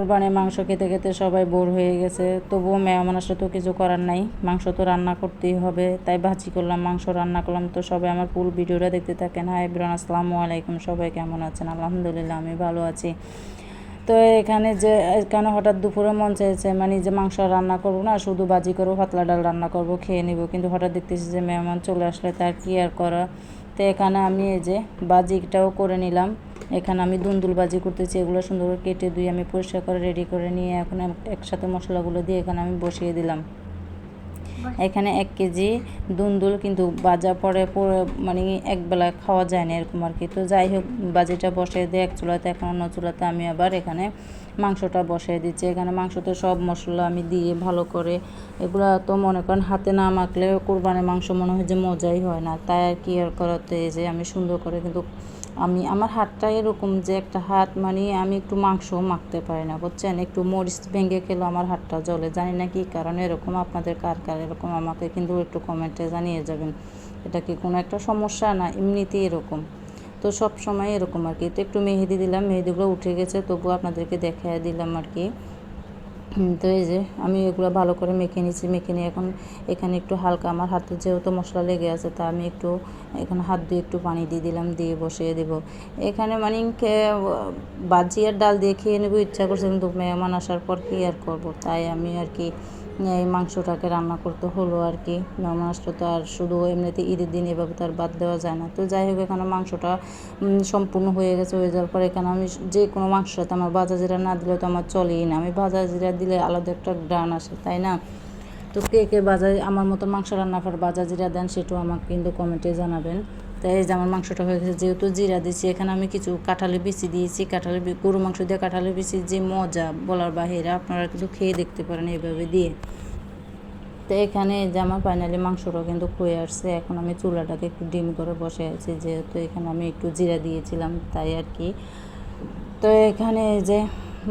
কোরবানির মাংস খেতে খেতে সবাই বোর হয়ে গেছে। তবুও মেহমান আসলে তো কিছু করার নাই। মাংস তো রান্না করতেই হবে, তাই ভাজি করলাম, মাংস রান্না করলাম। তো সবাই আমার পুরো ভিডিওটা দেখতে থাকেন। হাই ব্রান আসসালামু আলাইকুম। সবাই কেমন আছেন? আলহামদুলিল্লাহ, আমি ভালো আছি। তো এখানে যে এখানে হঠাৎ দুপুরে মন চাইছে মানে যে মাংস রান্না করব না, শুধু বাজি করব, পাতলা ডাল রান্না করব, খেয়ে নিব, কিন্তু হঠাৎ দেখতেছি যে মেহমান চলে আসলে তার কি আর করা। তো এখানে আমি এই যে বাজিটাও করে নিলাম। এখানে আমি দুন্দুল বাজি করতেছি, এগুলো সুন্দর করে কেটে ধুয়ে আমি পরিষ্কার করে রেডি করে নিয়ে এখন একসাথে মশলাগুলো দিয়ে এখানে আমি বসিয়ে দিলাম। এখানে এক কেজি দুন্দুল কিন্তু বাজা পরে মানে একবেলা খাওয়া যায় না এরকম আর কি। তো যাই হোক, বাজিটা বসিয়ে দিয়ে এক চুলাতে, এখন অন্য চুলাতে আমি আবার এখানে মাংসটা বসিয়ে দিচ্ছি। এখানে মাংসতে সব মশলা আমি দিয়ে ভালো করে এগুলো তো মনে করেন হাতে না মাখলে কোরবানের মাংস মনে হয় যে মজাই হয় না। তাই আর কি আর করাতে যে আমি সুন্দর করে কিন্তু আমি, আমার হাতটা এরকম যে একটা হাত মানে আমি একটু মাংস মাখতে পারি না, বুঝছেন? একটু মরিচ ভেঙে খেলো আমার হাতটা জলে জানি না কি কারণে, এরকম আপনাদের কার কার এরকম আমাকে কিন্তু একটু কমেন্টে জানিয়ে যাবেন। এটা কি কোনো একটা সমস্যা না এমনিতেই এরকম? তো সব সময় এরকম আর কি। তো একটু মেহেদি দিলাম, মেহেদিগুলো উঠে গেছে তবু আপনাদেরকে দেখাই দিলাম আর কি। তো এই যে আমি এগুলো ভালো করে মেখে নিয়েছি, মেখে নিয়ে এখন এখানে একটু হালকা আমার হাতে যেহেতু মশলা লেগে আছে, তা আমি একটু এখানে হাত দিয়ে একটু পানি দিয়ে দিলাম, দিয়ে বসিয়ে দেব। এখানে মানে বাজি আর ডাল দিয়ে খেয়ে নেব, ইচ্ছা করছে কিন্তু মেহমান আসার পর কি আর করব? তাই আমি আর কি এই মাংসটাকে রান্না করতে হলো আর কি। মেহমান তো আর শুধু এমনিতে ঈদের দিন এভাবে তো আর বাদ দেওয়া যায় না। তো যাই হোক, এখানে মাংসটা সম্পূর্ণ হয়ে গেছে, হয়ে যাওয়ার পর এখানে আমি যে কোনো মাংসের সাথে আমার ভাজা জিরা না দিলে তো আমার চলেই না। আমি ভাজা জিরা দিলে আলাদা একটা গ্রান আসে, তাই না? তো কে কে বাজা আমার মতো মাংস রান্না পর বাজা জিরা দেন, সেটাও আমাকে কিন্তু কমেন্টে জানাবেন। তাই এই যে আমার মাংসটা হয়ে গেছে, যেহেতু জিরা দিয়েছি, এখানে আমি কিছু কাঁঠালি বিচি দিয়েছি। কাঁঠালি গরু মাংস দিয়ে কাঁঠালি বিচি যে মজা বলার বাহিরে আপনারা কিন্তু খেয়ে দেখতে পারেন এইভাবে দিয়ে। তো এখানে যে আমার ফাইনালি মাংসটা কিন্তু হয়ে আসছে। এখন আমি চুলাটাকে একটু ডিম করে বসে আছি, যেহেতু এখানে আমি একটু জিরা দিয়েছিলাম, তাই আর কি। তো এখানে যে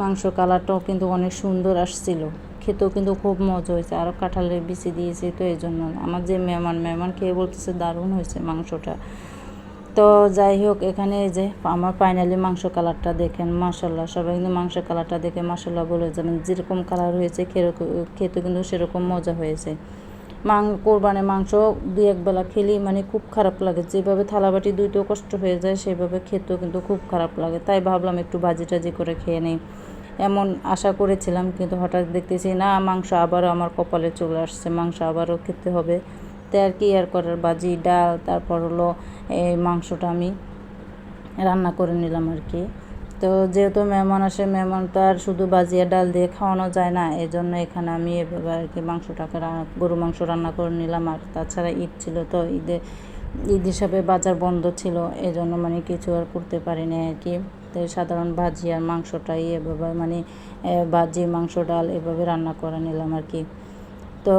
মাংস কালারটাও কিন্তু অনেক সুন্দর আসছিল। খেতেও কিন্তু খুব মজা হয়েছে। আরও কাঁঠালের বিচি দিয়েছি তো এই জন্য আমার যে মেহমান মেহমান খেয়ে বলতেছে দারুণ হয়েছে মাংসটা। তো যাই হোক, এখানে এই যে আমার ফাইনালি মাংস কালারটা দেখেন মাসাল্লাহ সবাই কিন্তু মাংস কালারটা দেখে মাসাল্লাহ বলে যাবেন, যেরকম কালার হয়েছে খেতে কিন্তু সেরকম মজা হয়েছে। মাং কোরবানে মাংস দুই একবেলা খেলি মানে খুব খারাপ লাগে। যেভাবে থালাবাটি দুইতেও কষ্ট হয়ে যায়, সেভাবে খেতেও কিন্তু খুব খারাপ লাগে। তাই ভাবলাম একটু বাজি টাজি করে খেয়ে নেই। এমন আশা করেছিলাম, কিন্তু হঠাৎ দেখতেছি, না, মাংস আবারও আমার কপালে চলে আসছে, মাংস আবারও খেতে হবে। তাই আর কি আর করার? বাজি, ডাল, তারপর হলো এই মাংসটা আমি রান্না করে নিলাম আর কি। তো যেহেতু মেহমান আসে, মেহমান তো আর শুধু বাজিয়া ডাল দিয়ে খাওয়ানো যায় না এই জন্য এখানে আমি এভাবে আর কি মাংসটাকে গরু মাংস রান্না করে নিলাম। আর তাছাড়া ঈদ ছিল, তো ঈদে ঈদ হিসাবে বাজার বন্ধ ছিল এই জন্য মানে কিছু আর করতে পারিনি আর কি। তাই সাধারণ ভাজি আর মাংসটাই এভাবে মানে ভাজি, মাংস, ডাল এভাবে রান্না করে নিলাম আর কি। তো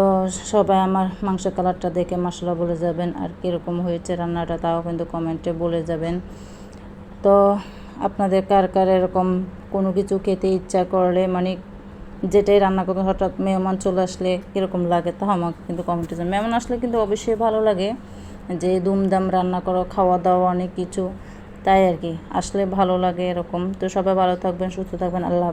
সবাই আমার মাংস কালারটা দেখে মশলা বলে যাবেন আর কীরকম হয়েছে রান্নাটা তাও কিন্তু কমেন্টে বলে যাবেন। তো আপনাদের কার কার এরকম কোনো কিছু খেতে ইচ্ছা করলে মানে যেটাই রান্না করতে হঠাৎ মেহমান চলে আসলে কীরকম লাগে তাও আমাকে কিন্তু কমেন্টে জানান মেহমান আসলে কিন্তু অবশ্যই ভালো লাগে। যে দুমদাম রান্না করো, খাওয়া দাওয়া, অনেক কিছু, তাই আর কি। আসলে ভালো লাগে এরকম। তো সবাই ভালো থাকবেন, সুস্থ থাকবেন। আল্লাহ